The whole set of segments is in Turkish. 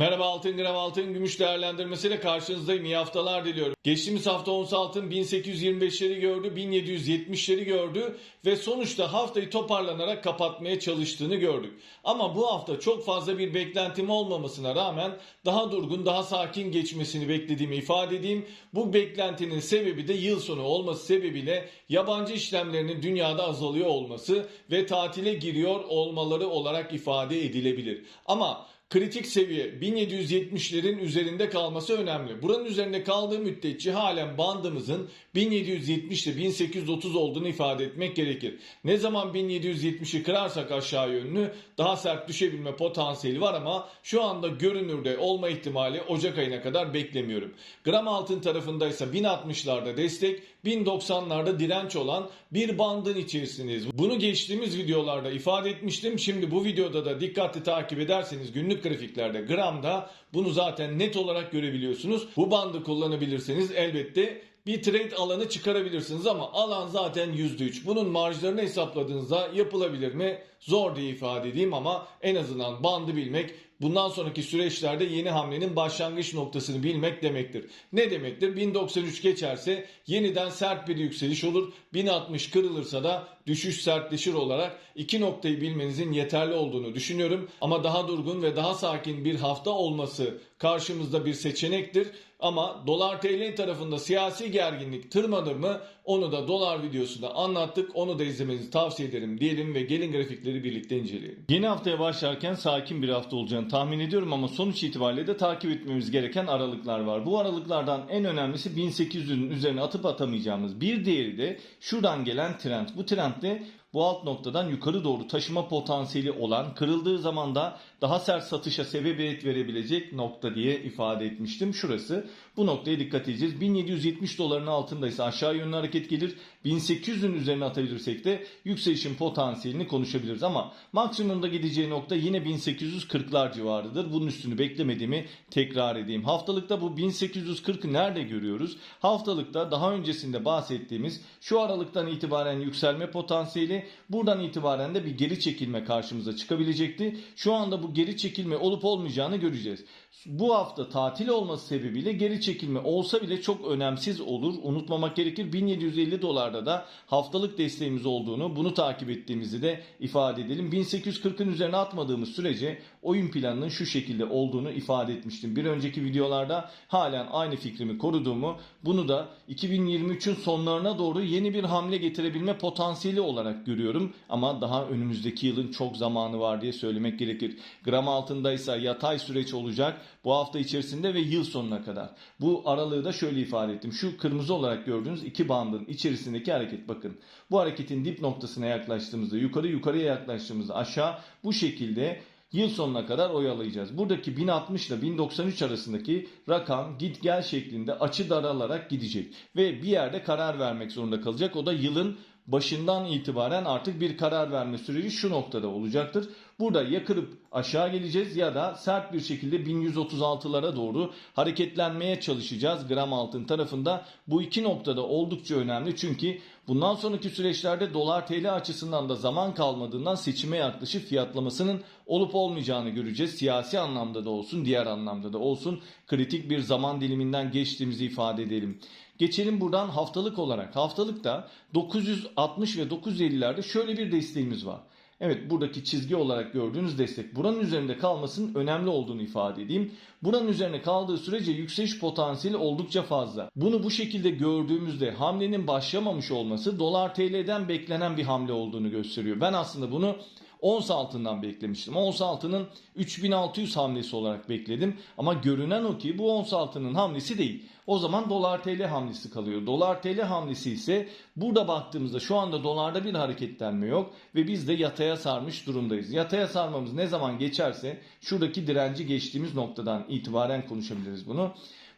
Merhaba Altın Gram Altın Gümüş değerlendirmesiyle karşınızdayım. İyi haftalar diliyorum. Geçtiğimiz hafta ons altın 1825'leri gördü, 1770'leri gördü ve sonuçta haftayı toparlanarak kapatmaya çalıştığını gördük. Ama bu hafta çok fazla bir beklentim olmamasına rağmen daha durgun, daha sakin geçmesini beklediğimi ifade edeyim. Bu beklentinin sebebi de yıl sonu olması sebebiyle yabancı işlemlerinin dünyada azalıyor olması ve tatile giriyor olmaları olarak ifade edilebilir. Ama kritik seviye 1770'lerin üzerinde kalması önemli. Buranın üzerinde kaldığı müddetçe halen bandımızın 1770 ile 1830 olduğunu ifade etmek gerekir. Ne zaman 1770'i kırarsak aşağı yönlü daha sert düşebilme potansiyeli var ama şu anda görünürde olma ihtimali Ocak ayına kadar beklemiyorum. Gram altın tarafındaysa 1060'larda destek, 1090'larda direnç olan bir bandın içerisindeyiz. Bunu geçtiğimiz videolarda ifade etmiştim. Şimdi bu videoda da dikkatli takip ederseniz günlük grafiklerde gramda bunu zaten net olarak görebiliyorsunuz. Bu bandı kullanabilirseniz elbette bir trade alanı çıkarabilirsiniz ama alan zaten %3. Bunun marjlarını hesapladığınızda yapılabilir mi? Zor diye ifade edeyim ama en azından bandı bilmek bundan sonraki süreçlerde yeni hamlenin başlangıç noktasını bilmek demektir. Ne demektir? 1093 geçerse yeniden sert bir yükseliş olur. 1060 kırılırsa da düşüş sertleşir olarak iki noktayı bilmenizin yeterli olduğunu düşünüyorum. Ama daha durgun ve daha sakin bir hafta olması karşımızda bir seçenektir. Ama dolar TL tarafında siyasi gerginlik tırmanır mı? Onu da dolar videosunda anlattık. Onu da izlemenizi tavsiye ederim diyelim ve gelin grafikleri birlikte inceleyelim. Yeni haftaya başlarken sakin bir hafta olacağını tahmin ediyorum ama sonuç itibariyle de takip etmemiz gereken aralıklar var. Bu aralıklardan en önemlisi 1800'ün üzerine atıp atamayacağımız. Bir diğeri de şuradan gelen trend. Bu trend de bu alt noktadan yukarı doğru taşıma potansiyeli olan, kırıldığı zaman da daha sert satışa sebebiyet verebilecek nokta diye ifade etmiştim. Şurası. Bu noktaya dikkat edeceğiz. 1770 doların altındaysa aşağı yönlü hareket gelir. 1800'ün üzerine atabilirsek de yükselişin potansiyelini konuşabiliriz ama maksimumda gideceği nokta yine 1840'lar civarıdır. Bunun üstünü beklemediğimi tekrar edeyim. Haftalıkta bu 1840'ı nerede görüyoruz? Haftalıkta daha öncesinde bahsettiğimiz şu aralıktan itibaren yükselme potansiyeli buradan itibaren de bir geri çekilme karşımıza çıkabilecekti. Şu anda bu geri çekilme olup olmayacağını göreceğiz. Bu hafta tatil olması sebebiyle geri çekilme olsa bile çok önemsiz olur. Unutmamak gerekir 1750 dolarda da haftalık desteğimiz olduğunu bunu takip ettiğimizi de ifade edelim. 1840'ın üzerine atmadığımız sürece oyun planının şu şekilde olduğunu ifade etmiştim. Bir önceki videolarda halen aynı fikrimi koruduğumu bunu da 2023'ün sonlarına doğru yeni bir hamle getirebilme potansiyeli olarak görüyorum. Ama daha önümüzdeki yılın çok zamanı var diye söylemek gerekir. Gram altındaysa yatay süreç olacak bu hafta içerisinde ve yıl sonuna kadar. Bu aralığı da şöyle ifade ettim. Şu kırmızı olarak gördüğünüz iki bandın içerisindeki hareket bakın. Bu hareketin dip noktasına yaklaştığımızda yukarı yukarıya yaklaştığımızda aşağı bu şekilde yıl sonuna kadar oyalayacağız. Buradaki 1060 ile 1093 arasındaki rakam git gel şeklinde açı daralarak gidecek ve bir yerde karar vermek zorunda kalacak. O da yılın başından itibaren artık bir karar verme süreci şu noktada olacaktır. Burada ya kırıp aşağı geleceğiz ya da sert bir şekilde 1136'lara doğru hareketlenmeye çalışacağız gram altın tarafında. Bu iki noktada oldukça önemli çünkü bundan sonraki süreçlerde dolar TL açısından da zaman kalmadığından seçime yaklaşık fiyatlamasının olup olmayacağını göreceğiz. Siyasi anlamda da olsun diğer anlamda da olsun kritik bir zaman diliminden geçtiğimizi ifade edelim. Geçelim buradan haftalık olarak. Haftalıkta 960 ve 950'lerde şöyle bir desteğimiz var. Evet buradaki çizgi olarak gördüğünüz destek buranın üzerinde kalmasının önemli olduğunu ifade edeyim. Buranın üzerine kaldığı sürece yükseliş potansiyeli oldukça fazla. Bunu bu şekilde gördüğümüzde hamlenin başlamamış olması dolar TL'den beklenen bir hamle olduğunu gösteriyor. Ben aslında bunu ons altından beklemiştim. Ons altının 3600 hamlesi olarak bekledim. Ama görünen o ki bu ons altının hamlesi değil. O zaman dolar TL hamlesi kalıyor. Dolar TL hamlesi ise burada baktığımızda şu anda dolarda bir hareketlenme yok ve biz de yataya sarmış durumdayız. Yataya sarmamız ne zaman geçerse şuradaki direnci geçtiğimiz noktadan itibaren konuşabiliriz bunu.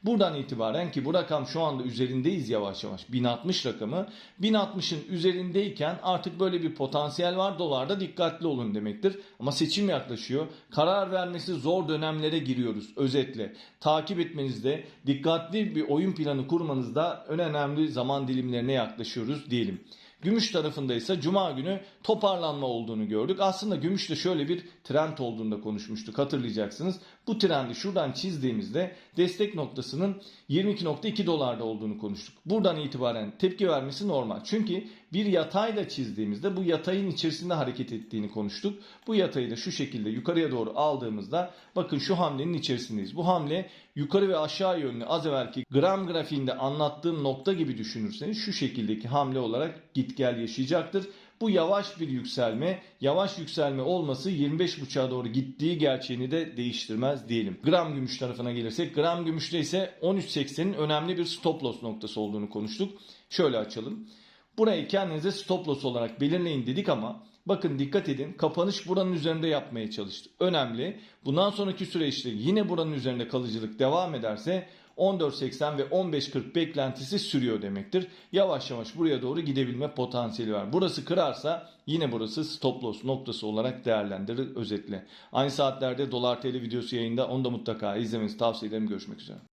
Buradan itibaren ki bu rakam şu anda üzerindeyiz yavaş yavaş 1060 rakamı. 1060'ın üzerindeyken artık böyle bir potansiyel var dolarda dikkatli olun demektir. Ama seçim yaklaşıyor. Karar vermesi zor dönemlere giriyoruz özetle. Takip etmenizde dikkatli bir oyun planı kurmanızda en önemli zaman dilimlerine yaklaşıyoruz diyelim. Gümüş tarafında ise cuma günü toparlanma olduğunu gördük. Aslında gümüşte şöyle bir trend olduğunu da konuşmuştuk hatırlayacaksınız. Bu trendi şuradan çizdiğimizde destek noktasının 22.2 dolarda olduğunu konuştuk. Buradan itibaren tepki vermesi normal. Çünkü bir yatayla çizdiğimizde bu yatayın içerisinde hareket ettiğini konuştuk. Bu yatayı da şu şekilde yukarıya doğru aldığımızda bakın şu hamlenin içerisindeyiz. Bu hamle yukarı ve aşağı yönlü az evvelki gram grafiğinde anlattığım nokta gibi düşünürseniz şu şekildeki hamle olarak git gel yaşayacaktır. Bu yavaş bir yükselme, yavaş yükselme olması 25.5'a doğru gittiği gerçeğini de değiştirmez diyelim. Gram gümüş tarafına gelirsek, gram gümüşte ise 13.80'in önemli bir stop loss noktası olduğunu konuştuk. Şöyle açalım. Burayı kendinize stop loss olarak belirleyin dedik ama bakın dikkat edin kapanış buranın üzerinde yapmaya çalıştı. Önemli. Bundan sonraki süreçte yine buranın üzerinde kalıcılık devam ederse 14.80 ve 15.40 beklentisi sürüyor demektir. Yavaş yavaş buraya doğru gidebilme potansiyeli var. Burası kırarsa yine burası stop loss noktası olarak değerlendirir özetle. Aynı saatlerde dolar TL videosu yayında onu da mutlaka izlemenizi tavsiye ederim. Görüşmek üzere.